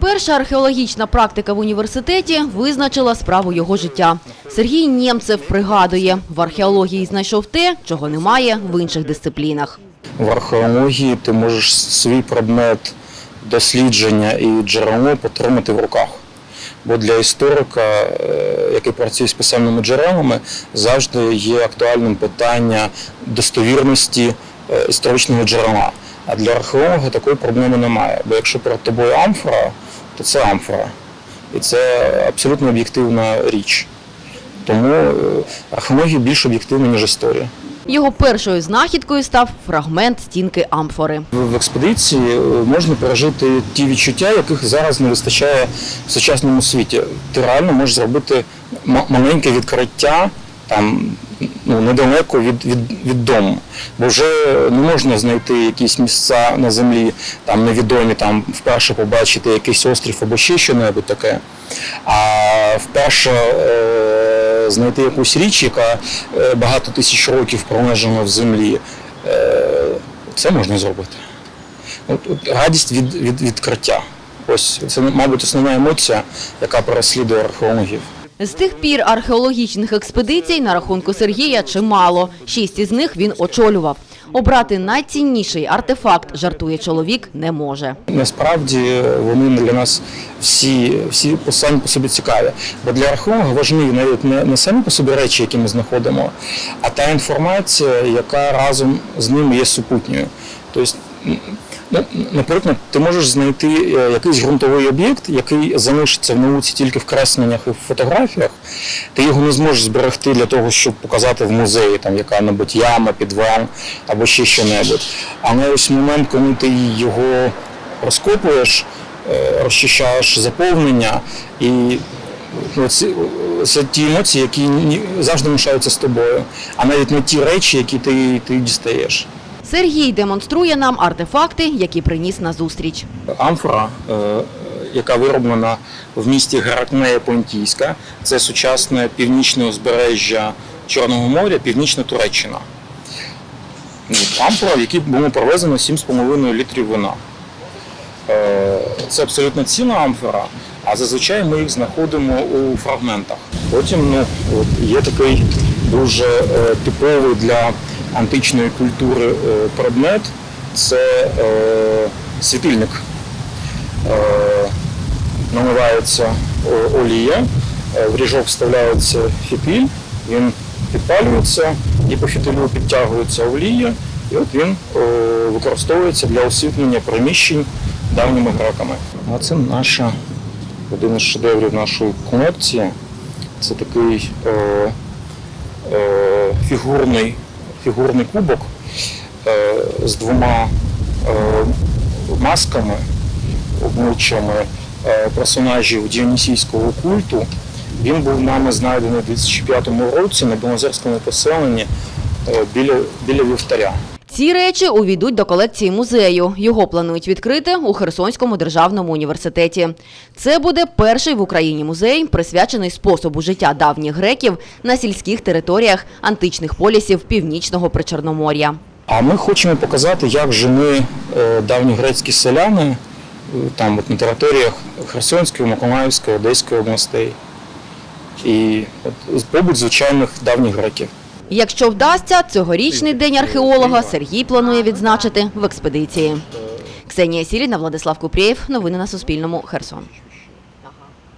Перша археологічна практика в університеті визначила справу його життя. Сергій Нємцев пригадує, в археології знайшов те, чого немає в інших дисциплінах. В археології ти можеш свій предмет дослідження і джерело потримати в руках. Бо для історика, е, який працює з писемними джерелами, завжди є актуальним питання достовірності е, історичного джерела. А для археолога такої проблеми немає. Бо якщо перед тобою амфора, то це амфора. І це абсолютно об'єктивна річ. Тому е, археологія більш об'єктивна, ніж історія. Його першою знахідкою став фрагмент стінки амфори. В в експедиції е, можна пережити ті відчуття, яких зараз не вистачає в сучасному світі. Ти реально можеш зробити маленьке відкриття там ну, недалеко від, від, від дому. Бо вже не можна знайти якісь місця на землі, там невідомі, там вперше побачити якийсь острів або ще щось таке. А вперше е, знайти якусь річ, яка е, багато тисяч років пролежала в землі. Е, це можна зробити. От, от радість від, від відкриття. Ось це, мабуть, основна емоція, яка переслідує археологів. З тих пір археологічних експедицій на рахунку Сергія чимало. Шість із них він очолював. Обрати найцінніший артефакт, жартує чоловік, не може. Насправді вони для нас всі, всі самі по собі цікаві. Бо для археолога важливі навіть не, не самі по собі речі, які ми знаходимо, а та інформація, яка разом з ними є супутньою. Тобто, ну, наприклад, ти можеш знайти е, якийсь ґрунтовий об'єкт, який залишиться в науці тільки в кресленнях і в фотографіях. Ти його не зможеш зберегти для того, щоб показати в музеї, там яка-небудь яма, підвал або ще що-небудь. Але ось момент, коли ти його розкопуєш, е, розчищаєш заповнення і ну, це ті емоції, які завжди лишаються з тобою, а навіть не ті речі, які ти, ти дістаєш. Сергій демонструє нам артефакти, які приніс на зустріч. Амфора, е, яка вироблена в місті Геракнея Понтійська, це сучасне північне узбережжя Чорного моря, північна Туреччина. Амфора, в якій було провезено 7,5 літрів вина. Е, Це абсолютно ціла амфора, а зазвичай ми їх знаходимо у фрагментах. Потім ну, от, є такий дуже е, типовий для античної культури е, предмет це е, світильник. Е, наливається олія, в ріжок вставляється фітиль, він підпалюється і по фітилю підтягується олія, і от він використовується для освітлення приміщень давніми греками. А це наша один із шедеврів нашої колекції. Це такий е, е, фігурний, фігурний кубок е, з двома е, масками, обличчями е, персонажів діонісійського культу. Він був нами знайдений у 2005 році на Білозерському поселенні біля, біля вівтаря. Ці речі увійдуть до колекції музею. Його планують відкрити у Херсонському державному університеті. Це буде перший в Україні музей, присвячений способу життя давніх греків на сільських територіях античних полісів північного причорномор'я. А ми хочемо показати, як жили е, давні грецькі селяни е, там от на територіях Херсонської, Миколаївської, Одеської областей. І от, побут звичайних давніх греків. Якщо вдасться, цьогорічний день археолога Сергій планує відзначити в експедиції. Ксенія Сіріна, Владислав Купрієв. Новини на Суспільному. Херсон.